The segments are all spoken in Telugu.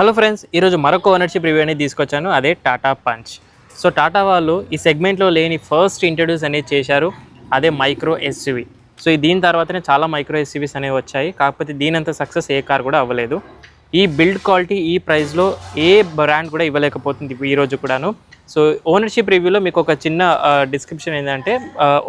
హలో ఫ్రెండ్స్ ఈరోజు మరొక ఓనర్షిప్ రివ్యూ అనేది తీసుకొచ్చాను. అదే టాటా పంచ్ సో టాటా వాళ్ళు ఈ సెగ్మెంట్లో లేని ఫస్ట్ ఇంట్రడ్యూస్ అనేది చేశారు. అదే మైక్రో ఎస్యూవి సో ఈ దీని తర్వాతనే చాలా మైక్రో ఎస్యూవీస్ అనేవి వచ్చాయి. కాకపోతే దీనంత సక్సెస్ ఏ కార్ కూడా అవ్వలేదు. ఈ బిల్డ్ క్వాలిటీ ఈ ప్రైస్లో ఏ బ్రాండ్ కూడా ఇవ్వలేకపోతుంది ఈరోజు కూడాను. సో ఓనర్షిప్ రివ్యూలో మీకు ఒక చిన్న డిస్క్రిప్షన్ ఏంటంటే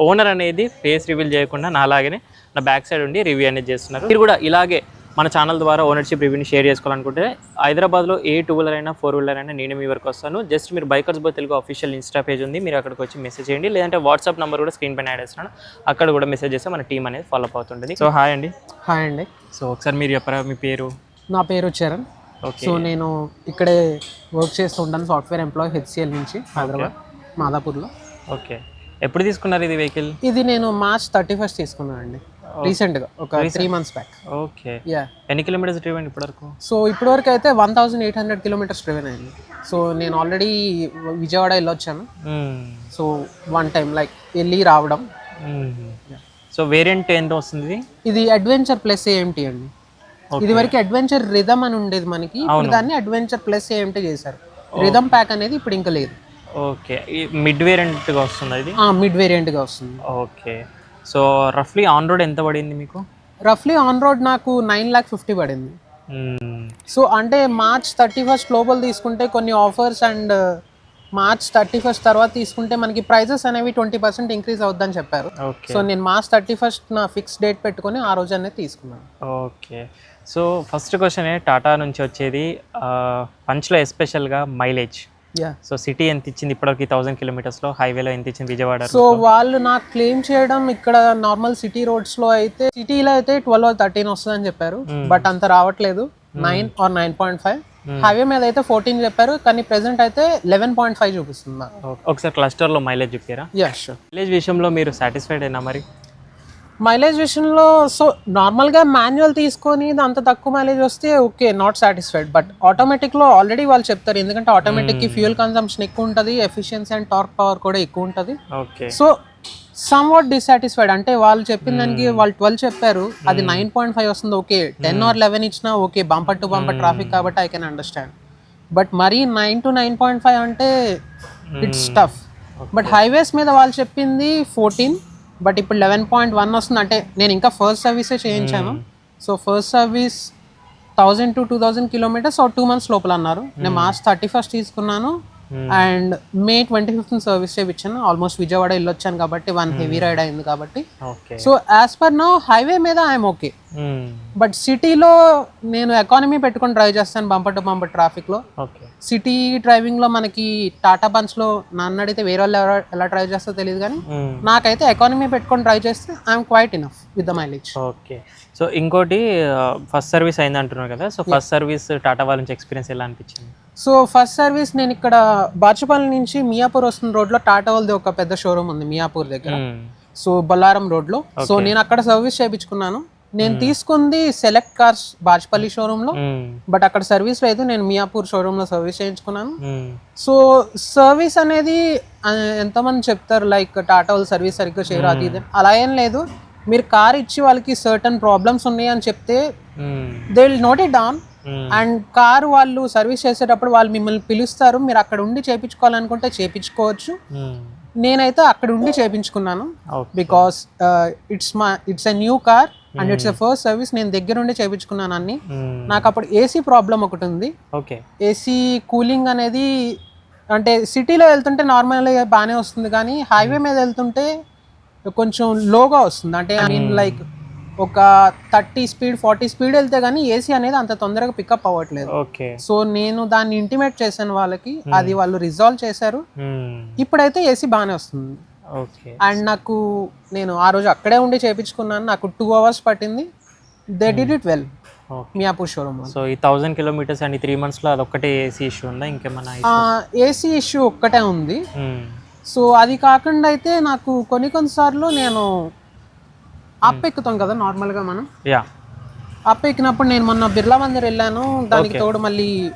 ఓనర్ అనేది ఫేస్ రివీల్ చేయకుండా నా అలాగనే నా బ్యాక్ సైడ్ ఉండి రివ్యూ అనేది చేస్తున్నారు. మీరు కూడా ఇలాగే మన ఛానల్ ద్వారా ఓనర్షిప్ రివ్యూని షేర్ చేసుకోవాలనుకుంటే హైదరాబాద్లో ఏ టూ వీలర్ అయినా ఫోర్ వీలర్ అయినా నేను మీ వరకు వస్తాను. జస్ట్ మీరు బైకర్స్ బో తెలుగు అఫీషియల్ ఇన్స్టా పేజ్ ఉంది. మీరు అక్కడికి వచ్చి మెసేజ్ చేయండి. లేదంటే వాట్సాప్ నెంబర్ కూడా స్క్రీన్ పైన యాడ్ చేస్తున్నాను. అక్కడ కూడా మెసేజ్ చేస్తే మన టీం అనేది ఫాలో అప్ అవుతుంది సో హాయ్ అండి. హాయ్ అండి. సో ఒకసారి మీరు చెప్పరా? మీ పేరు? నా పేరు చరణ్. ఓకే సో నేను ఇక్కడే వర్క్ చేస్తూ ఉంటాను. సాఫ్ట్వేర్ ఎంప్లాయీ హెచ్సిఎల్ నుంచి హైదరాబాద్ మాదాపూర్లో. ఓకే ఎప్పుడు తీసుకున్నారు ఇది వెహికల్ ఇది నేను మార్చ్ థర్టీ ఫస్ట్ తీసుకున్నాను అండి రీసెంట్గా ఒక three months back okay ya ఎన్ని కిలోమీటర్స్ డ్రైవ్ ఇప్పటివరకు? సో ఇప్పటివరకు అయితే one thousand eight hundred kilometres driven అయింది. సో నేను ఆల్రెడీ విజయవాడ వెళ్ళొచ్చాను. సో వన్ టైం లైక్ వెళ్ళి రావడం. సో వేరియంట్ ఎంత వస్తుంది ఇది? అడ్వెంచర్ ప్లస్ ఏఎంటీ అండి. ఇది వరకు అడ్వెంచర్ రిథమ్ అని ఉండేది మనకి ఇప్పుడు దాన్ని అడ్వెంచర్ ప్లస్ ఏఎంటీ చేశారు. రిథమ్ ప్యాక్ అనేది ఇప్పుడు ఇంకా లేదు. ఓకే మిడ్ వేరియంట్గా వస్తుంది ఇది? మిడ్ వేరియంట్గా వస్తుంది. ఓకే సో రఫ్లీ ఆన్ రోడ్ ఎంత పడింది మీకు? రఫ్లీ ఆన్ రోడ్ నాకు నైన్ ల్యాక్ ఫిఫ్టీ పడింది. సో అంటే మార్చ్ థర్టీ ఫస్ట్ లోపల తీసుకుంటే కొన్ని offers and March thirty first తర్వాత తీసుకుంటే మనకి ప్రైజెస్ అనేవి ట్వంటీ పర్సెంట్ ఇంక్రీజ్ అవుద్దని చెప్పారు. సో నేను మార్చ్ థర్టీ ఫస్ట్ నా ఫిక్స్ డేట్ పెట్టుకొని ఆ రోజు అనేది తీసుకున్నాను. Okay. So first question Tata నుంచి వచ్చేది పంచ్లో ఎస్పెషల్గా మైలేజ్ సో సిటీ ఎంత ఇచ్చింది ఇప్పటివరకు థౌసండ్ కిలోమీటర్స్లో హైవేలో ఎంత ఇచ్చింది విజయవాడ సో వాళ్ళు నాకు క్లెయిమ్ చేయడం ఇక్కడ నార్మల్ సిటీ రోడ్స్లో అయితే సిటీలో అయితే ట్వెల్వ్ థర్టీన్ వస్తుందని చెప్పారు. బట్ అంత రావట్లేదు. Nine or nine point five highway మీద అయితే ఫోర్టీన్ చెప్పారు. కానీ ప్రెసెంట్ అయితే లెవెన్ పాయింట్ ఫైవ్ చూపిస్తుంది. ఒకసారి క్లస్టర్లో మైలేజ్ చెప్పారా? యా షూర్ మైలేజ్ విషయంలో మీరు సాటిస్ఫైడ్ అయినా మరి? మైలేజ్ విషయంలో సో నార్మల్గా మాన్యువల్ తీసుకొని అంత తక్కువ మైలేజ్ వస్తే ఓకే నాట్ సాటిస్ఫైడ్ బట్ ఆటోమేటిక్లో ఆల్రెడీ వాళ్ళు చెప్తారు. ఎందుకంటే ఆటోమేటిక్కి ఫ్యూయల్ కన్సంప్షన్ ఎక్కువ ఉంటుంది ఎఫిషియన్సీ అండ్ టార్క్ పవర్ కూడా ఎక్కువ ఉంటుంది. Okay so somewhat dissatisfied అంటే వాళ్ళు చెప్పిన దానికి వాళ్ళు ట్వెల్వ్ చెప్పారు. అది నైన్ పాయింట్ ఫైవ్ వస్తుంది ఓకే టెన్ ఆర్ లెవెన్ ఇచ్చినా okay bumper to bumper traffic కాబట్టి ఐ కెన్ అండర్స్టాండ్ బట్ మరీ nine to nine point five అంటే ఇట్స్ టఫ్ బట్ హైవేస్ మీద వాళ్ళు చెప్పింది ఫోర్టీన్ బట్ ఇప్పుడు లెవెన్ పాయింట్ వన్ వస్తుంది. అంటే నేను ఇంకా ఫస్ట్ సర్వీసే చేయించాను. So first service thousand to two thousand kilometres or two months లోపల అన్నారు. నేను మార్చ్ థర్టీ ఫస్ట్ తీసుకున్నాను. And May twenty fifth service చేయించాను. ఆల్మోస్ట్ విజయవాడ వెళ్ళొచ్చాను కాబట్టి వన్ హెవీ రైడ్ అయింది కాబట్టి. So as per now highway మీద ఐఎమ్ ఓకే. బట్ సిటీలో నేను ఎకానమీ పెట్టుకొని డ్రైవ్ చేస్తాను బంపర్ టు బంపర్ ట్రాఫిక్లో ఓకే సిటీ డ్రైవింగ్లో మనకి టాటా బంచ్లో నన్ను అడిగితే వేరే వాళ్ళు ఎవరు ఎలా డ్రైవ్ చేస్తారో తెలియదు కానీ నాకైతే ఎకానమీ పెట్టుకొని డ్రైవ్ చేస్తే I'm quite enough with the mileage okay so ఇంకోటి ఫస్ట్ సర్వీస్ అయింది అంటున్నారు కదా. సో ఫస్ట్ సర్వీస్ టాటా వాళ్ళ నుంచి ఎక్స్పీరియన్స్ ఎలా అనిపించింది? సో ఫస్ట్ సర్వీస్ నేను ఇక్కడ బాచుపల్లి నుంచి మియాపూర్ వస్తున్న రోడ్లో టాటా వాళ్ళది ఒక పెద్ద షోరూమ్ ఉంది మియాపూర్ దగ్గర. సో బొల్లారం రోడ్లో. సో నేను అక్కడ సర్వీస్ చేయించుకున్నాను. నేను తీసుకుంది సెలెక్ట్ కార్స్ బాచుపల్లి షోరూంలో బట్ అక్కడ సర్వీస్ లేదు నేను మియాపూర్ షోరూంలో సర్వీస్ చేయించుకున్నాను. సో సర్వీస్ అనేది ఎంతమంది చెప్తారు లైక్ టాటా వాళ్ళు సర్వీస్ సరిగ్గా చేయరు అది ఇది. అలా ఏం లేదు. మీరు కార్ ఇచ్చి వాళ్ళకి సర్టన్ ప్రాబ్లమ్స్ ఉన్నాయి అని చెప్తే they will note it down and car వాళ్ళు సర్వీస్ చేసేటప్పుడు వాళ్ళు మిమ్మల్ని పిలుస్తారు. మీరు అక్కడ ఉండి చేయించుకోవాలనుకుంటే చేయించుకోవచ్చు. నేనైతే అక్కడ ఉండి చేయించుకున్నాను బికాస్ ఇట్స్ మా it's a new car and it's a first service నేను దగ్గర ఉండి చేయించుకున్నాను అన్ని. నాకు అప్పుడు ఏసీ ప్రాబ్లం ఒకటి ఉంది. ఓకే ఏసీ కూలింగ్ అనేది అంటే సిటీలో వెళ్తుంటే నార్మల్గా బాగానే వస్తుంది కానీ హైవే మీద వెళ్తుంటే కొంచెం లోగా వస్తుంది. అంటే ఐ మీన్ లైక్ ఒక థర్టీ స్పీడ్ ఫార్టీ స్పీడ్ వెళ్తే కానీ ఏసీ అనేది అంత తొందరగా పికప్ అవ్వట్లేదు. ఓకే. సో నేను దాన్ని ఇంటిమేట్ చేశాను వాళ్ళకి అది వాళ్ళు రిజాల్వ్ చేశారు. ఇప్పుడైతే ఏసీ బాగానే వస్తుంది. ఓకే. అండ్ నాకు నేను ఆ రోజు అక్కడే ఉండి చేయించుకున్నాను నాకు టూ అవర్స్ పట్టింది. They did it well Miyapur showroom so ఈ థౌజండ్ కిలోమీటర్స్ అండ్ త్రీ మంత్స్లో అదొక్కటే ఏసీ ఇష్యూ ఉందా? ఇంకేమన్నా ఏసీ ఇష్యూ ఒక్కటే ఉంది. సో అది కాకుండా అయితే నాకు కొన్ని కొన్నిసార్లు నేను అప్ ఎక్కుతాం కదా నార్మల్గా మనం? యా. అప్ ఎక్కినప్పుడు నేను మొన్న బిర్లా మందిర్ వెళ్ళాను. దానికి తోడు మళ్ళీ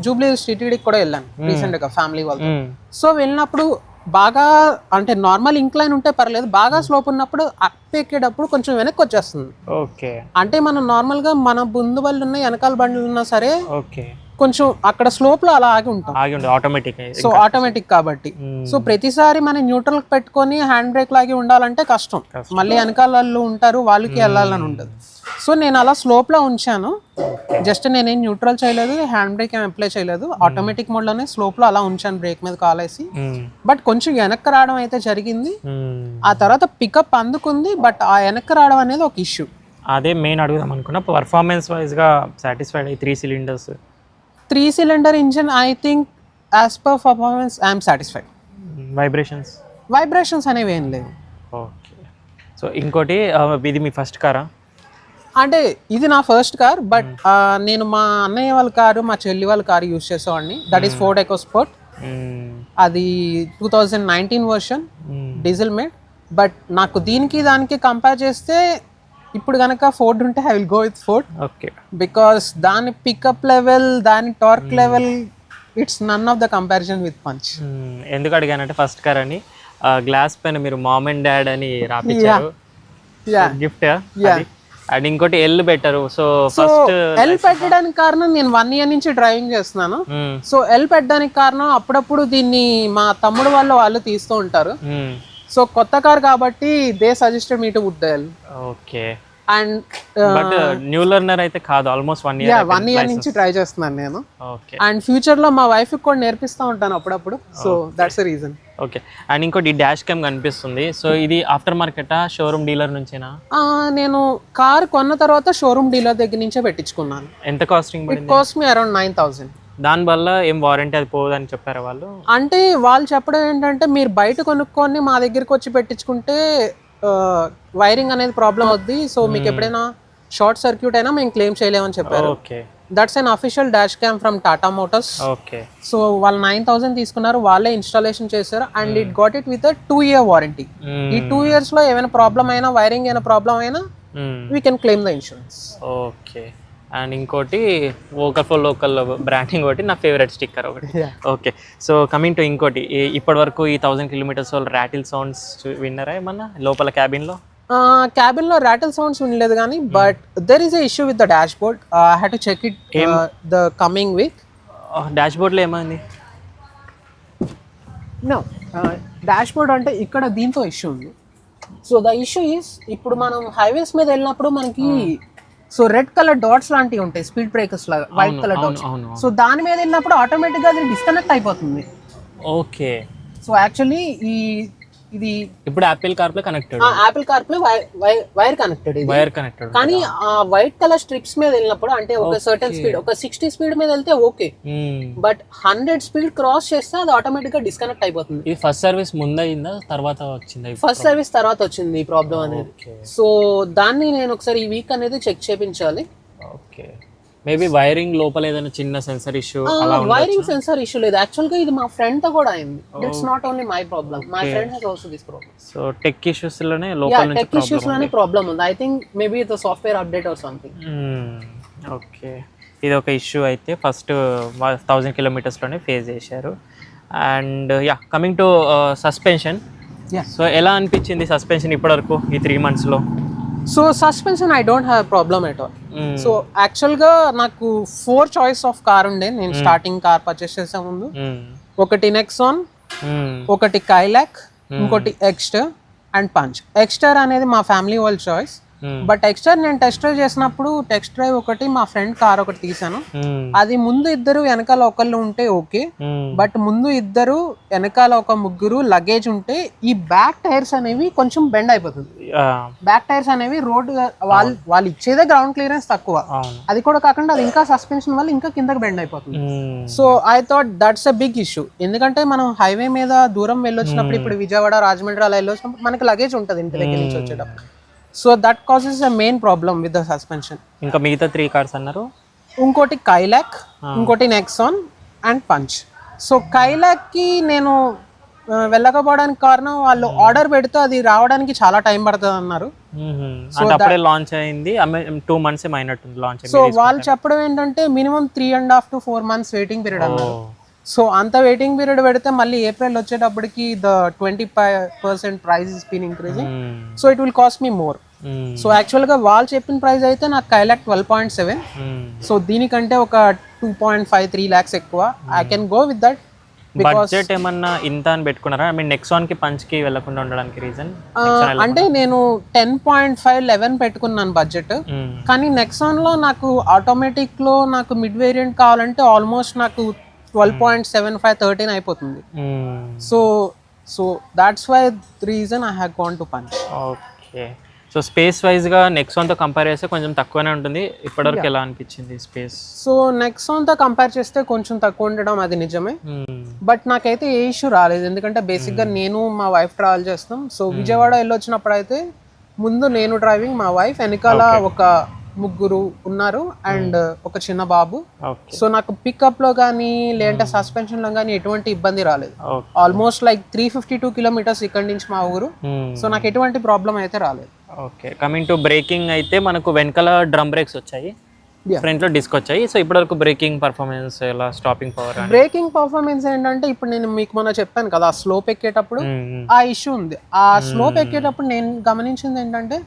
జూబ్లీ టీటీడీకి కూడా వెళ్ళాను రీసెంట్గా ఫ్యామిలీ వాళ్ళతో. సో వెళ్ళినప్పుడు బాగా అంటే నార్మల్ ఇంక్లైన్ ఉంటే పర్లేదు బాగా స్లోప్ ఉన్నప్పుడు అప్ ఎక్కేటప్పుడు కొంచెం వెనక్కి వచ్చేస్తుంది. ఓకే. అంటే మనం నార్మల్గా మన ముందు వాళ్ళు ఉన్న వెనకాల బండ్లు ఉన్నా సరే ఓకే. కొంచెం అక్కడ స్లోప్లో అలా ఆగి ఉంటాం. ఆగి ఆటోమేటిక్ సో ఆటోమేటిక్ కాబట్టి. సో ప్రతిసారి మనం న్యూట్రల్ పెట్టుకొని హ్యాండ్ బ్రేక్ లాగి ఉండాలంటే కష్టం. మళ్ళీ వెనకాల వాళ్ళు ఉంటారు వాళ్ళకి వెళ్ళాలని ఉంటుంది సో నేను అలా స్లోప్లో ఉంచాను. జస్ట్ నేనేం న్యూట్రల్ చేయలేదు హ్యాండ్ బ్రేక్ ఏం అప్లై చేయలేదు. ఆటోమేటిక్ మోడ్లోనే స్లోప్లో అలా ఉంచాను బ్రేక్ మీద కాలేసి. బట్ కొంచెం వెనక్కి రావడం అయితే జరిగింది. ఆ తర్వాత పికప్ అందుకుంది బట్ ఆ వెనక్కి రావడం అనేది ఒక ఇష్యూ అదే మెయిన్ అడుగుదాం అనుకున్నా పర్ఫార్మెన్స్ వైజ్గా సాటిస్ఫైడ్ అయ్యి three cylinders three cylinder engine I think as per performance I'm satisfied vibrations vibrations అనేవి ఏం లేవు. ఓకే సో ఇంకోటి ఇది మీ ఫస్ట్ కారా అంటే ఇది నా ఫస్ట్ కార్ బట్ నేను మా అన్నయ్య వాళ్ళ కారు మా చెల్లి వాళ్ళ కారు యూస్ చేసేవాడిని. That is Ford EcoSport అది two thousand nineteen version diesel made but నాకు దీనికి దానికి కంపేర్ చేస్తే ఇప్పుడు కనుక ఫోర్డ్ ఉంటే I will go with Ford okay because దాని పికప్ లెవెల్ దాని torque level it's none of the comparison with Punch ఎందుకు అడిగానంటే ఫస్ట్ కార్ అని గ్లాస్ పైన మీరు మామ్ అండ్ డాడ్ అని రాపించారు యా గిఫ్ట్ అండ్ ఇంకోటి ఎల్ పెట్టారు. సో ఫస్ట్ ఎల్ పెట్టడానికి కారణం నేను వన్ ఇయర్ నుంచి డ్రైవింగ్ చేస్తున్నాను. సో ఎల్ పెట్టడానికి కారణం అప్పుడప్పుడు దీన్ని మా తమ్ముడు వాళ్ళు వాళ్ళు తీస్తూ ఉంటారు. సో కొత్త కార్ కాబట్టి they suggested me to would L okay and but new learner అయితే కాదు almost one year one year నుంచి ట్రై చేస్తున్నాను నేను. అండ్ ఫ్యూచర్లో మా వైఫ్ కూడా నేర్పిస్తూ ఉంటాను అప్పుడప్పుడు. So that's reason okay and ఇంకోటి డాష్ క్యామ్ కనిపిస్తుంది. సో ఇది ఆఫ్టర్ మార్కెటా షోరూమ్ డీలర్ నుంచేనా నేను కార్ కొన్న తర్వాత షోరూమ్ డీలర్ దగ్గర నుంచే పెట్టించుకున్నాను. ఎంత costing it cost me around nine thousand దానివల్ల ఏం వారంటీ అది పోదని చెప్పారు వాళ్ళు? అంటే వాళ్ళు చెప్పడం ఏంటంటే మీరు బయట కొనుక్కొని మా దగ్గరికి వచ్చి పెట్టించుకుంటే వైరింగ్ అనేది ప్రాబ్లం అవుద్ది. సో మీకు ఎప్పుడైనా షార్ట్ సర్క్యూట్ అయినా మేము క్లెయిమ్ చేయలేమని చెప్పారు. Okay that's unofficial dash cam from Tata Motors okay so వాళ్ళు నైన్ థౌసండ్ తీసుకున్నారు వాళ్ళే ఇన్స్టాలేషన్ చేశారు and it got it with two year warranty ఈ టూ ఇయర్స్లో ఏమైనా ప్రాబ్లం అయినా వైరింగ్ అయినా ప్రాబ్లం అయినా we can claim the insurance okay and ఇంకోటి వోకల్ ఫర్ లోకల్ బ్రాండింగ్ ఒకటి నా ఫేవరెట్ స్టిక్కర్ ఒకటి. ఓకే సో కమింగ్ టు ఇంకోటి ఇప్పటి వరకు ఈ థౌసండ్ కిలోమీటర్స్ ర్యాటిల్ సౌండ్స్ విన్నారా ఏమన్నా లోపల క్యాబిన్లో క్యాబిన్లో రాటల్ సౌండ్స్ ఉండలేదు కానీ but there is a issue with the dashboard I had to check it the coming week dash బోర్డ్లో ఏమైంది? నో డాష్ బోర్డ్ అంటే ఇక్కడ దీంతో ఇష్యూ ఉంది. సో ద ఇష్యూ ఈస్ ఇప్పుడు మనం హైవేస్ మీద వెళ్ళినప్పుడు మనకి సో రెడ్ కలర్ డాట్స్ లాంటివి ఉంటాయి స్పీడ్ బ్రేకర్స్ లాగా వైట్ కలర్ డాట్స్. సో దాని మీద వెళ్ళినప్పుడు ఆటోమేటిక్గా అది డిస్కనెక్ట్ అయిపోతుంది. ఓకే. సో యాక్చువల్లీ ఈ ఇది ఇప్పుడు Apple CarPlay connected Apple CarPlay wire connected wire connected కానీ ఆ వైట్ కలర్ స్ట్రిప్స్ మీద వెళ్ళినప్పుడు అంటే ఒక సర్టన్ స్పీడ్ ఒక సిక్స్టీ స్పీడ్ మీద వెళ్తే okay but hundred speed cross చేస్తే అది ఆటోమేటిక్గా డిస్కనెక్ట్ అయిపోతుంది. ఇది ఫస్ట్ సర్వీస్ ముందయిందా? తర్వాత వచ్చిందా ఫస్ట్ సర్వీస్ తర్వాత వచ్చింది ఈ ప్రాబ్లం అనేది. సో దాన్ని నేను ఒకసారి ఈ వీక్ అనేది చెక్ చేయించాలి ఓకే మేబీ వైరింగ్ లోపల ఏదైనా చిన్న సెన్సర్ ఇష్యూ అలా వైరింగ్ సెన్సార్ ఇష్యూ లేదు. యాక్చువల్గా ఇది మా ఫ్రెండ్తో కూడా అయింది. It's not only my problem my friend he's also this problem so tech ఇష్యూస్లోనే లోపల నుంచి టెక్ ఇష్యూస్లోనే ప్రాబ్లం ఉంది. I think maybe the software update or something okay ఇది ఒక ఇష్యూ అయితే ఫస్ట్ థౌజండ్ కిలోమీటర్స్లోనే ఫేస్ చేశారు. And yeah coming to suspension. So ఎలా అనిపించింది సస్పెన్షన్ ఇప్పటివరకు ఈ త్రీ మంత్స్లో so suspension I don't have problem at all so యాక్చువల్గా నాకు ఫోర్ చాయిస్ ఆఫ్ కార్ ఉండే. నేను స్టార్టింగ్ కార్ పర్చేస్ చేసే ముందు. ఒకటి నెక్సాన్ ఒకటి కైలాక్ ఇంకోటి ఎక్స్టర్ అండ్ పంచ్ ఎక్స్టర్ అనేది మా ఫ్యామిలీ వాళ్ళ చాయిస్ బట్ ఎక్స్టర్ నేను టెస్ట్ డ్రైవ్ చేసినప్పుడు టెస్ట్ డ్రైవ్ ఒకటి మా ఫ్రెండ్ కార్ ఒకటి తీసాను అది ముందు ఇద్దరు వెనకాల ఒకళ్ళు ఉంటే ఓకే. బట్ ముందు ఇద్దరు వెనకాల ఒక ముగ్గురు లగేజ్ ఉంటే ఈ బ్యాక్ టైర్స్ అనేవి కొంచెం బెండ్ అయిపోతుంది. బ్యాక్ టైర్స్ అనేవి రోడ్ వాళ్ళు వాళ్ళు ఇచ్చేదే గ్రౌండ్ క్లియరెన్స్ తక్కువ. అది కూడా కాకుండా అది ఇంకా సస్పెన్షన్ వల్ల ఇంకా కిందకి బెండ్ అయిపోతుంది. So I thought that's a big issue ఎందుకంటే మనం హైవే మీద దూరం వెళ్ళొచ్చినప్పుడు ఇప్పుడు విజయవాడ రాజమండ్రి అలా వెళ్ళొచ్చినప్పుడు మనకి లగేజ్ ఉంటుంది ఇంటి దగ్గర నుంచి వచ్చేటప్పుడు. So that causes a main problem with the suspension ఇంకా మిగతా త్రీ కార్స్ అన్నారు. ఇంకోటి కైలాక్ ఇంకోటి నెక్సాన్ అండ్ పంచ్ సో కైలాక్కి నేను వెళ్ళకపోవడానికి కారణం వాళ్ళు ఆర్డర్ పెడితే అది రావడానికి చాలా టైం పడుతుంది అన్నారు. అప్పుడే లాంచ్ అయింది. టూ మంత్స్ లాంచ్ సో వాళ్ళు చెప్పడం ఏంటంటే minimum three and half to four months waiting period అన్నారు. సో అంత వెయిటింగ్ పీరియడ్ పెడితే మళ్ళీ ఏప్రిల్ వచ్చేటప్పటికి the twenty five percent price is been increasing so it will cost me more. So యాక్చువల్గా వాళ్ళు చెప్పిన ప్రైస్ అయితే నాకు Kylaq twelve point seven. So దీనికంటే ఒక two point five three lakhs ఎక్కువ. I can go with that budget ఏమన్నా ఇంత అని పెట్టుకున్నారా? ఐ మీన్ నెక్సాన్కి పంచ్కి వెళ్ళకుండా ఉండడానికి రీజన్ అంటే నేను టెన్ పాయింట్ ఫైవ్ లెవెన్ పెట్టుకున్నాను బడ్జెట్ కానీ నెక్సాన్లో నాకు ఆటోమేటిక్లో నాకు మిడ్ వేరియంట్ కావాలంటే ఆల్మోస్ట్ నాకు twelve point seven five thirteen అయిపోతుంది. So so that's why reason I have gone to punch okay so space వైజ్గా నెక్సాన్తో కంపేర్ చేస్తే కొంచెం తక్కువనే ఉంటుంది. ఇప్పటివరకు ఎలా అనిపించింది స్పేస్? సో నెక్సాన్తో కంపేర్ చేస్తే కొంచెం తక్కువ ఉండడం అది నిజమే. బట్ నాకైతే ఏ ఇష్యూ రాలేదు. ఎందుకంటే బేసిక్గా నేను మా వైఫ్ ట్రావెల్ చేస్తాం. సో విజయవాడ వెళ్ళొచ్చినప్పుడు అయితే ముందు నేను డ్రైవింగ్ మా వైఫ్ వెనకాల ఒక ముగ్గురు ఉన్నారు అండ్ ఒక చిన్న బాబు. సో నాకు పికప్లో కానీ లేదంటే సస్పెన్షన్లో కానీ ఎటువంటి ఇబ్బంది రాలేదు. Almost like three fifty two kilometers ఇక్కడి నుంచి మా ఊరు. సో నాకు ఎటువంటి ప్రాబ్లం అయితే రాలేదు. ఓకే. కమింగ్ టు బ్రేకింగ్ అయితే మనకు వెనకాల డ్రమ్ బ్రేక్స్ వచ్చాయి. Yeah. ఫ్రంట్లో డిస్క్ వచ్చాయి. సో ఇప్పటివరకు బ్రేకింగ్ పర్ఫార్మెన్స్ ఎలా స్టాపింగ్ పవర్ బ్రేకింగ్ పర్ఫార్మెన్స్ ఏంటంటే ఇప్పుడు నేను మీకు మొన్న చెప్పాను కదా స్లోప్ ఎక్కేటప్పుడు ఆ ఇష్యూ ఉంది. ఆ స్లోప్ ఎక్కేటప్పుడు నేను గమనించింది ఏంటంటే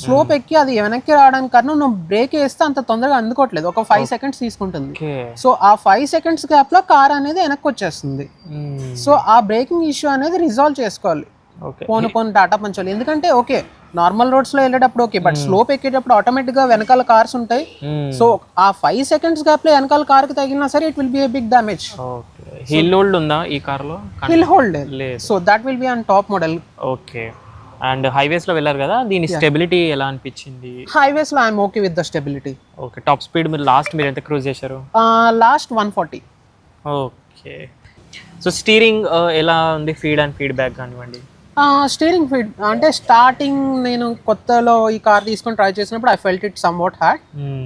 స్లోప్ ఎక్కి అది వెనక్కి రావడానికి కారణం నువ్వు బ్రేక్ వేస్తే అంత తొందరగా అందుకోవట్లేదు. ఒక ఫైవ్ సెకండ్స్ తీసుకుంటుంది. సో ఆ ఫైవ్ సెకండ్స్ గ్యాప్లో కార్ అనేది వెనక్కి వచ్చేస్తుంది. సో ఆ బ్రేకింగ్ ఇష్యూ అనేది రిజాల్వ్ చేసుకోవాలి. పోను పోను డాటా పంచాలి. ఎందుకంటే ఓకే నార్మల్ రోడ్స్లో వెళ్ళేటప్పుడు ఓకే బట్ స్లోప్ ఎక్కేటప్పుడు ఆటోమేటిక్గా వెనకాల కార్స్ ఉంటాయి. సో ఆ ఫైవ్ సెకండ్స్ గ్యాప్లో వెనకాల కార్కి తగిలినా సరే it will be a big damage okay hill hold ఉందా ఈ కార్లో hill hold so that will be on top model okay and హైవేస్లో వెళ్ళారు కదా దీని స్టెబిలిటీ ఎలా అనిపించింది? హైవేస్లో I'm okay with the stability okay top speed మీరు లాస్ట్ మీరు ఎంత క్రూజ్ చేశారు? Last one forty okay so steering ఎలా ఉంది? ఫీడ్ అండ్ ఫీడ్బ్యాక్ కానివ్వండి. స్టీరింగ్ ఫీడ్ అంటే స్టార్టింగ్ నేను కొత్తలో ఈ కార్ తీసుకొని ట్రై చేసినప్పుడు I felt it somewhat hard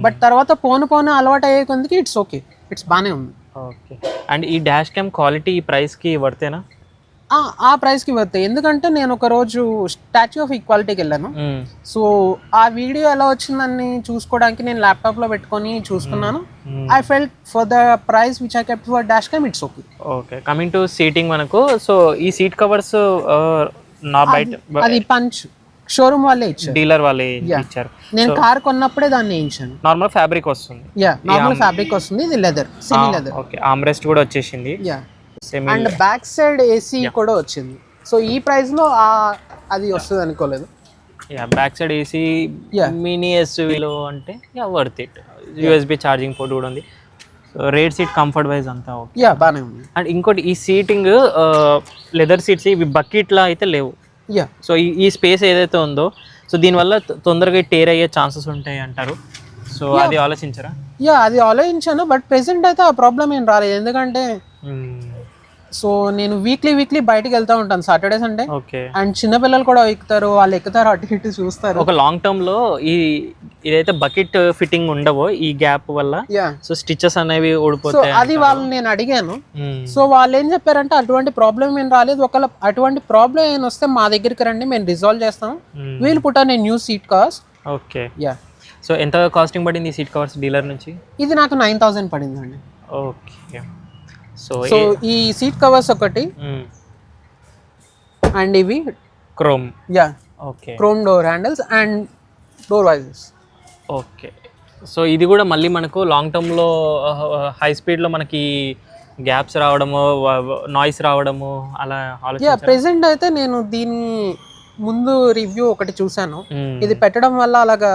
but తర్వాత పోను పోను అలవాటు అయ్యే కొందికి ఇట్స్ ఓకే ఇట్స్ బాగానే ఉంది. ఓకే అండ్ ఈ డాష్ క్యామ్ క్వాలిటీ ఈ ప్రైస్కి వర్తేనా? ఆ, ప్రైస్కి వస్తాయి ఎందుకంటే నేను ఒక రోజు స్టాచ్యూ ఆఫ్ ఈక్వాలిటీకి వెళ్ళాను. సో ఆ వీడియో ఎలా వచ్చిందని చూసుకోవడానికి నేను ల్యాప్టాప్లో పెట్టుకొని చూసుకున్నాను. I felt for the price which I kept for dash cam it's okay okay. Coming to seating మనకు. సో ఈ సీట్ కవర్స్ నా బయట అది పంచ్ షోరూమ్ వాళ్ళే ఇచ్చారు. డీలర్ వాళ్ళే ఇచ్చారు. నేను కార్ కొన్నప్పుడే దాన్ని వేయించాను. నార్మల్ ఫ్యాబ్రిక్ వస్తుంది. యా నార్మల్ ఫ్యాబ్రిక్ వస్తుంది. ఇది leather semi leather okay armrest కూడా వచ్చేసింది. Yeah and back side AC కూడా వచ్చింది. సో ఈ ప్రైస్లో ఆ అది వస్తుంది అనుకోలేదు. Yeah back side AC. Mini ఎస్యూవీలో అంటే yeah worth it USB charging port కూడా ఉంది. రేట్ సీట్ కంఫర్ట్ వైజ్ అంతా ఓకే. యా బాగానే ఉంది. అండ్ ఇంకోటి ఈ సీటింగ్ లెదర్ సీట్స్ ఇవి బకెట్లా అయితే లేవు. యా. సో ఈ ఈ స్పేస్ ఏదైతే ఉందో సో దీనివల్ల తొందరగా టేర్ అయ్యే ఛాన్సెస్ ఉంటాయి అంటారు. సో అది ఆలోచించరా? యా అది ఆలోచించాను బట్ ప్రెసెంట్ అయితే ఆ ప్రాబ్లం ఏం రాలేదు. ఎందుకంటే సో నేను వీక్లీ వీక్లీ బయటికి వెళ్తూ ఉంటాను. సాటర్డే సండే అండ్ చిన్నపిల్లలు కూడా ఎక్కుతారు వాళ్ళు ఎక్కుతారు అటు ఇటు చూస్తారు. ఒక లాంగ్ టర్మ్లో ఈ ఇదైతే బకెట్ ఫిట్టింగ్ ఉండవో ఈ గ్యాప్ వల్ల? సో స్టిచెస్ అనేవి సో ఊడిపోతాయి అది వాళ్ళని నేను అడిగాను. సో వాళ్ళు ఏం చెప్పారంటే అటువంటి ప్రాబ్లం ఏం రాలేదు. ఒకవేళ అటువంటి ప్రాబ్లం ఏం వస్తే మా దగ్గరికి రండి మేము రిజాల్వ్ చేస్తాం. వీల్ పుట్ నేను new seat cost okay yeah so ఎంత కాస్టింగ్ పడింది ఈ సీట్ కవర్స్ డీలర్ నుంచి? ఇది నాకు నైన్ థౌసండ్ పడిందండి. ఓకే సో సో ఈ సీట్ కవర్స్ ఒకటి అండ్ ఇవి chrome yeah okay. Chrome door handles and door వైజెస్ okay. So ఇది కూడా మళ్ళీ మనకు లాంగ్ టర్మ్లో హై స్పీడ్లో మనకి గ్యాప్స్ రావడము నాయిస్ రావడము అలా యా? ప్రెసెంట్ అయితే నేను దీని ముందు రివ్యూ ఒకటి చూశాను. ఇది పెట్టడం వల్ల అలాగా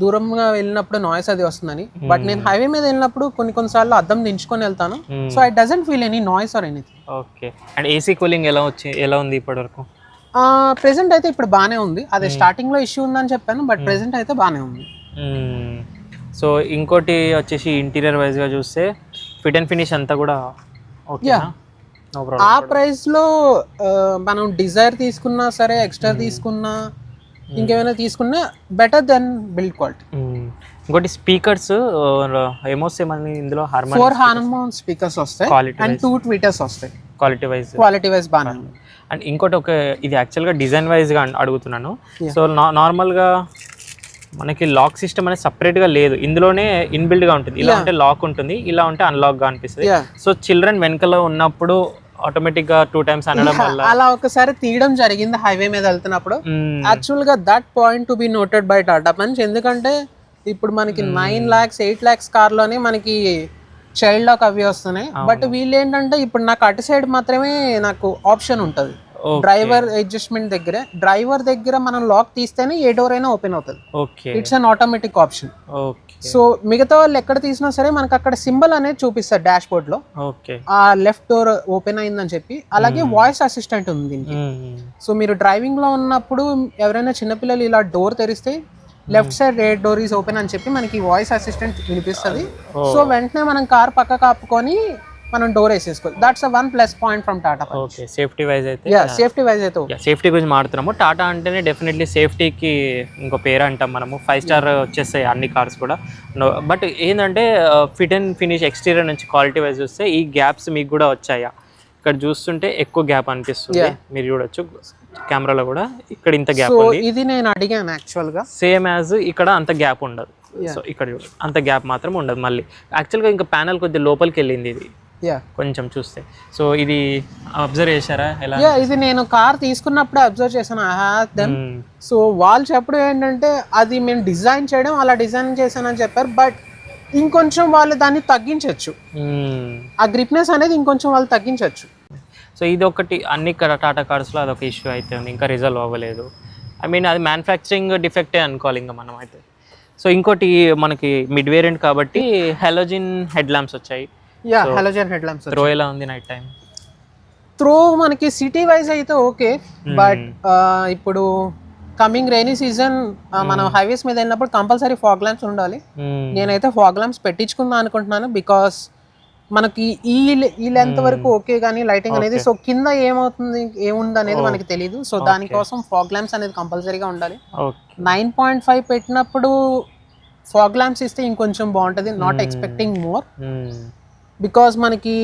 దూరంగా వెళ్ళినప్పుడు నాయిస్ అది వస్తుందని. బట్ నేను హైవే మీద వెళ్ళినప్పుడు కొన్ని కొన్నిసార్లు అద్దం దించుకొని వెళ్తాను. So I doesn't feel any noise or anything okay and AC cooling ఎలా వచ్చి ఎలా ఉంది ఇప్పటివరకు? ప్రెసెంట్ అయితే ఇప్పుడు బాగానే ఉంది. అదే స్టార్టింగ్లో ఇష్యూ ఉందని చెప్పాను బట్ ప్రెసెంట్ అయితే బాగానే ఉంది. సో ఇంకోటి వచ్చేసి ఇంటీరియర్ వైజ్గా చూస్తే ఫిట్ అండ్ ఫినిష్ అంతా కూడా ఓకే ఆ ప్రైస్లో మనం డిజైర్ తీసుకున్నా సరే ఎక్స్ట్రా తీసుకున్నా ఇంకేమైనా తీసుకున్నా బెటర్ దెన్ బిల్డ్ క్వాలిటీ ఇంకోటి స్పీకర్స్ ఏమోస్ ఏమని ఇందులో హార్మోన్ ఫోర్ హార్మోన్ స్పీకర్స్ వస్తాయి. అండ్ టూ ట్వీటర్స్ వస్తాయి. క్వాలిటీ వైజ్ క్వాలిటీ వైజ్ ఉంది అండ్ ఇంకోటి ఒక ఇది యాక్చువల్గా డిజైన్ వైజ్గా అడుగుతున్నాను. సో నార్మల్గా మనకి లాక్ సిస్టమ్ అనేది సపరేట్గా లేదు. ఇందులోనే ఇన్బిల్డ్గా ఉంటుంది. ఇలా. ఉంటే లాక్ ఉంటుంది. ఇలా ఉంటే అన్లాక్గా అనిపిస్తుంది. సో చిల్డ్రన్ వెనకలో ఉన్నప్పుడు ఆటోమేటిక్గా టూ టైమ్స్ అనడం వల్ల అలా ఒకసారి తీయడం జరిగింది హైవే మీద వెళ్తున్నప్పుడు. యాక్చువల్గా that point to be noted by Tata Punch ఎందుకంటే ఇప్పుడు మనకి నైన్ లాక్స్ ఎయిట్ లాక్స్ కార్లోనే మనకి చైల్డ్ లాక్ అవి వస్తున్నాయి బట్ వీళ్ళు ఏంటంటే ఇప్పుడు నాకు అటు సైడ్ మాత్రమే నాకు ఆప్షన్ ఉంటుంది. డ్రైవర్ అడ్జస్ట్మెంట్ దగ్గర డ్రైవర్ దగ్గర మనం లాక్ తీస్తేనే ఏ డోర్ అయినా ఓపెన్ అవుతుంది. It's an automatic option so మిగతా వాళ్ళు ఎక్కడ తీసినా సరే మనకు అక్కడ సింబల్ అనేది చూపిస్తారు డాష్ బోర్డ్లో ఆ లెఫ్ట్ డోర్ ఓపెన్ అయిందని చెప్పి అలాగే వాయిస్ అసిస్టెంట్ ఉంది దీనికి. సో మీరు డ్రైవింగ్లో ఉన్నప్పుడు ఎవరైనా చిన్నపిల్లలు ఇలా డోర్ తెరిస్తే left side rear door is open అని చెప్పి మనకి వాయిస్ అసిస్టెంట్ వినిపిస్తుంది. సో వెంటనే మనం కార్ పక్క కాపుకొని మనం డోర్ వేసేసుకోవాలి. That's one plus point from Tata okay safety wise అయితే యా సేఫ్టీ వైజ్ అయితే. సేఫ్టీ గురించి మాట్లాడుతున్నాము. టాటా అంటేనే డెఫినెట్లీ సేఫ్టీకి ఇంకో పేరు అంటాం మనము. ఫైవ్ స్టార్ వచ్చేస్తాయి అన్ని కార్స్ కూడా. బట్ ఏంటంటే ఫిట్ అండ్ ఫినిష్ ఎక్స్టీరియర్ నుంచి క్వాలిటీ వైజ్ చూస్తే ఈ గ్యాప్స్ మీకు కూడా వచ్చాయా? ఇక్కడ చూస్తుంటే ఎక్కువ గ్యాప్ అనిపిస్తుంది. మీరు చూడొచ్చు కెమెరాలో కూడా. ఇక్కడ ఇంత గ్యాప్ ఇది నేను అడిగాను యాక్చువల్గా. సేమ్ యాజ్ ఇక్కడ అంత గ్యాప్ ఉండదు. సో ఇక్కడ అంత గ్యాప్ మాత్రం ఉండదు మళ్ళీ. యాక్చువల్గా ఇంకా ప్యానల్ కొద్దిగా లోపలికి వెళ్ళింది ఇది. కొంచెం చూస్తే. సో ఇది అబ్జర్వ్ చేశారా? ఎలా యా ఇది నేను కార్ తీసుకున్నప్పుడే అబ్జర్వ్ చేశాను. దెమ్ మ్మ్. సో వాళ్ళు చెప్పడం ఏంటంటే అది మేము డిజైన్ చేయడం అలా డిజైన్ చేశానని చెప్పారు. బట్ ఇంకొంచెం వాళ్ళు దాన్ని తగ్గించవచ్చు మ్మ్. ఆ గ్రిప్నెస్ అనేది ఇంకొంచెం వాళ్ళు తగ్గించవచ్చు సో ఇది ఒకటి అన్ని టాటా కార్స్లో అదొక ఇష్యూ అయితే ఉంది. ఇంకా రిజల్వ్ అవ్వలేదు. ఐ మీన్ అది మ్యానుఫ్యాక్చరింగ్ డిఫెక్టే అనుకోవాలి ఇంకా మనం అయితే సో ఇంకోటి మనకి మిడ్ వేరియంట్ కాబట్టి హెలోజిన్ హెడ్ ల్యాంప్స్ వచ్చాయి. Yeah halogen head lamps throw ఎలా ఉంది నైట్ టైం త్రో మనకి సిటీ వైజ్ అయితే ఓకే బట్ ఇప్పుడు కమింగ్ రైనీ సీజన్ మనం హైవేస్ మీద వెళ్ళినప్పుడు కంపల్సరీ ఫాగ్ ల్యాంప్స్ ఉండాలి. నేనైతే ఫాగ్ ల్యాంప్స్ పెట్టించుకుందాం అనుకుంటున్నాను బికాస్ మనకి ఈ ఈ లెంత్ వరకు ఓకే కానీ లైటింగ్ అనేది సో కింద ఏమవుతుంది ఏముంది అనేది మనకి తెలియదు సో దానికోసం ఫాగ్ ల్యాంప్స్ అనేది కంపల్సరీగా ఉండాలి. నైన్ పాయింట్ ఫైవ్ పెట్టినప్పుడు ఫాగ్ ల్యాంప్స్ ఇస్తే ఇంకొంచెం బాగుంటుంది నాట్ ఎక్స్పెక్టింగ్ మోర్ బికాస్ మనకి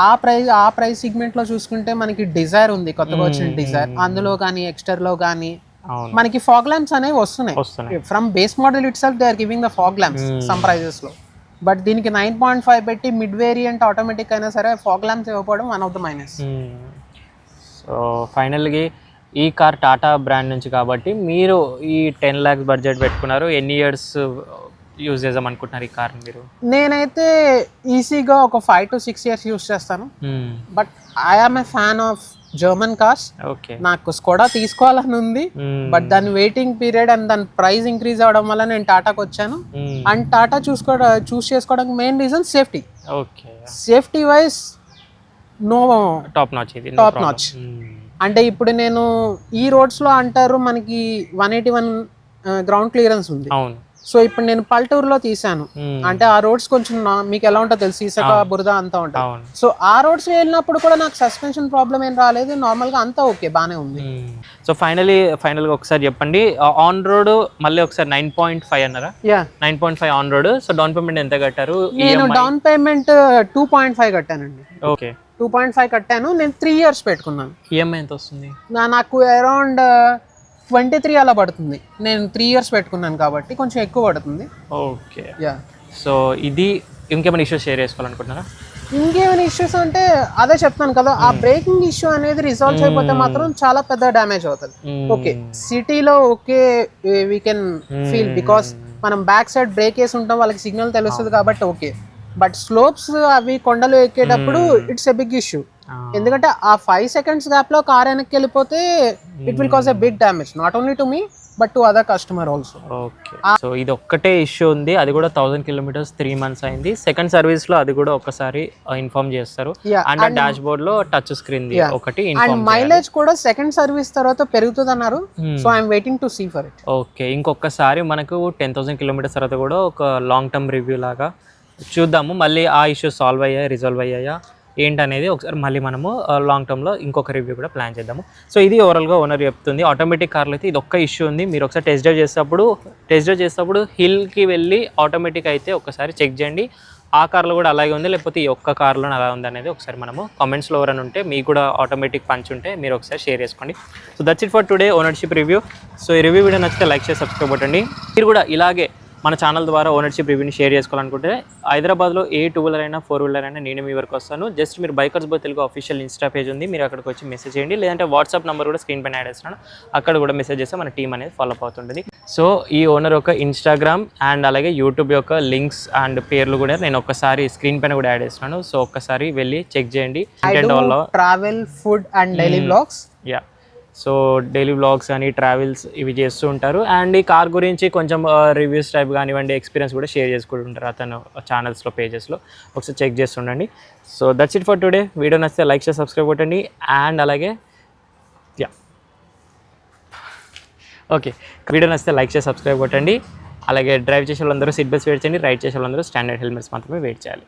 ఆ, ప్రైస్ ఆ ప్రైస్ సిగ్మెంట్లో చూసుకుంటే మనకి డిజైర్ ఉంది కొత్తగా వచ్చిన డిజైర్ అందులో కానీ ఎక్స్టర్లో కానీ మనకి ఫాగ్ ల్యాంప్స్ అనేవి వస్తున్నాయి. వస్తున్నాయి. From base model itself they are giving the fog lamps some ప్రైజెస్లో. బట్ దీనికి నైన్ పాయింట్ ఫైవ్ పెట్టి మిడ్ వేరియంట్ ఆటోమేటిక్ అయినా సరే ఫాగ్ ల్యాంప్స్ ఇవ్వకపోవడం one of the minus so ఫైనల్గా ఈ కార్ టాటా బ్రాండ్ నుంచి కాబట్టి మీరు ఈ టెన్ ల్యాక్స్ బడ్జెట్ పెట్టుకున్నారు ఎన్ని ఇయర్స్ యూజ్ చేద్దాం అనుకుంటున్నారు ఈ కార్ మీరు? నేనైతే ఈజీగా ఒక five to six years use చేస్తాను. But I'm a fan of German cars okay నాకు స్కోడా తీసుకోవాలని ఉంది. బట్ దాని వెయిటింగ్ పీరియడ్ అండ్ దాని ప్రైస్ ఇంక్రీజ్ అవడం వల్ల నేను టాటాకి వచ్చాను. అండ్ టాటా చూసుకోవడం చూస్ చేసుకోవడానికి main reason safety okay safety wise no top notch ఇది టాప్ నాచ్ అంటే ఇప్పుడు నేను ఈ రోడ్స్లో అంటారు మనకి one eighty one ground clearance ఉంది. అవును. సో ఇప్పుడు నేను పల్టూరులో తీసాను. అంటే ఆ రోడ్స్ కొంచెం మీకు ఎలా ఉంటుందో తెలుసు ఇసుక బురద అంతా ఉంటుంది. సో ఆ రోడ్స్ వెళ్ళినప్పుడు కూడా నాకు సస్పెన్షన్ ప్రాబ్లం ఏం రాలేదు. నార్మల్గా అంతా ఓకే బానే ఉంది. సో ఫైనలీ ఫైనల్గా ఒకసారి చెప్పండి. ఆన్ రోడ్ మళ్ళీ ఒకసారి నైన్ పాయింట్ ఫైవ్ అన్నారా? Nine point five on road so down payment ఎంత కట్టారు? నేను down payment two point five కట్టానండి. Okay two point five కట్టాను. నేను త్రీ ఇయర్స్ పెట్టుకున్నాను. ఈఎంఐ ఎంత వస్తుంది? నా- నాకు అరౌండ్ ట్వంటీ త్రీ అలా పడుతుంది. నేను త్రీ ఇయర్స్ పెట్టుకున్నాను కాబట్టి కొంచెం ఎక్కువ పడుతుంది. ఓకే. యా సో ఇది ఇంకేమైనా ఇష్యూస్ షేర్ చేసుకోవాలనుకుంటున్నారా? ఇంకేమైనా ఇష్యూస్ అంటే అదే చెప్తాను కదా ఆ బ్రేకింగ్ ఇష్యూ అనేది రిజాల్వ్ అయిపోతే మాత్రం చాలా పెద్ద డ్యామేజ్ అవుతుంది. ఓకే సిటీలో okay we can feel because మనం బ్యాక్ సైడ్ బ్రేక్ వేసి ఉంటాం వాళ్ళకి సిగ్నల్ తెలుస్తుంది కాబట్టి ఓకే. బట్ స్లోప్స్ అవి కొండలు ఎక్కేటప్పుడు ఇట్స్ ఎ బిగ్ ఇష్యూ ఎందుకంటే ఆ ఫైవ్ సెకండ్స్ గ్యాప్లో కార్ వెనక్కి వెళ్ళిపోతే it will cause a big damage not only to me but to other customer also okay so ఇది ఒక్కటే ఇష్యూ ఉంది. అది కూడా థౌసండ్ కిలోమీటర్స్ త్రీ మంత్స్ అయింది. సెకండ్ సర్వీస్లో అది కూడా ఒకసారి ఇన్ఫార్మ్ చేస్తారు. Yeah, అండ్ డాష్ బోర్డ్లో టచ్ స్క్రీన్ ఒకటి అండ్ ఇన్ఫార్మ్ మైలేజ్ కూడా సెకండ్ సర్వీస్ తర్వాత పెరుగుతుంది అన్నారు. So I'm waiting to see for it okay ఇంకొకసారి మనకు టెన్ థౌసండ్ కిలోమీటర్స్ తర్వాత కూడా ఒక లాంగ్ టర్మ్ రివ్యూ లాగా చూద్దాము. మళ్ళీ ఆ ఇష్యూస్ సాల్వ్ అయ్యాయా రిజాల్వ్ అయ్యాయా ఏంటనేది ఒకసారి మళ్ళీ మనము లాంగ్ టర్మ్లో ఇంకొక రివ్యూ కూడా ప్లాన్ చేద్దాము. సో ఇది ఓవరాల్గా ఓనర్ చెప్తుంది. ఆటోమేటిక్ కార్లో అయితే ఇది ఒక్క ఇష్యూ ఉంది. మీరు ఒకసారి టెస్ట్ డ్రైవ్ చేసేటప్పుడు టెస్ట్ డ్రైవ్ చేసేటప్పుడు హిల్కి వెళ్ళి ఆటోమేటిక్ అయితే ఒకసారి చెక్ చేయండి. ఆ కార్లో కూడా అలాగే ఉంది. లేకపోతే ఈ ఒక్క కార్లో అలా ఉంది అనేది ఒకసారి మనము కామెంట్స్లో ఎవరైనా ఉంటే మీకు కూడా ఆటోమేటిక్ పంచ్ ఉంటే మీరు ఒకసారి షేర్ చేసుకోండి. So that's it for today ownership review so ఈ రివ్యూ వీడియో నచ్చితే లైక్ చేసి సబ్స్క్రైబ్ కొట్టండి మీరు కూడా ఇలాగే మన ఛానల్ ద్వారా ఓనర్షిప్ రివ్యూని షేర్ చేసుకోవాలనుకుంటే హైదరాబాద్లో ఏ టూ వీలర్ అయినా ఫోర్ వీలర్ అయినా నేను మీ వరకు వస్తాను. జస్ట్ మీరు బైకర్స్ బో తెలుగు అఫీషియల్ ఇన్స్టా పేజ్ ఉంది. మీరు అక్కడికి వచ్చి మెసేజ్ చేయండి. లేదంటే వాట్సాప్ నెంబర్ కూడా స్క్రీన్ పైన యాడ్ చేస్తున్నాను. అక్కడ కూడా మెసేజ్ చేస్తే మన టీం అనేది ఫాలో అప్ అవుతుంటుంది. సో ఈ ఓనర్ యొక్క ఇన్స్టాగ్రామ్ అండ్ అలాగే యూట్యూబ్ యొక్క లింక్స్ అండ్ పేర్లు కూడా నేను ఒక్కసారి స్క్రీన్ పైన కూడా యాడ్ చేస్తున్నాను. సో ఒక్కసారి వెళ్ళి చెక్ చేయండి. Travel food and daily vlogs yeah so daily vlogs అని ట్రావెల్స్ ఇవి చేస్తూ ఉంటారు. అండ్ ఈ కార్ గురించి కొంచెం రివ్యూస్ టైప్ కానివ్వండి ఎక్స్పీరియన్స్ కూడా షేర్ చేసుకుంటుంటారు అతను ఛానల్స్లో పేజెస్లో ఒకసారి check చేస్తుండండి so that's it for today video నచ్చితే లైక్ చేసి సబ్స్క్రైబ్ కొట్టండి. అండ్ అలాగే యా ఓకే వీడియో నచ్చితే లైక్ చేసి సబ్స్క్రైబ్ కొట్టండి. అలాగే డ్రైవ్ చేసే వాళ్ళందరూ సీట్ బెల్ట్స్ వెయిట్ చేయండి రైడ్ చేసే వాళ్ళందరూ స్టాండర్డ్ హెల్మెట్స్ మాత్రమే వెయిట్ చేయాలి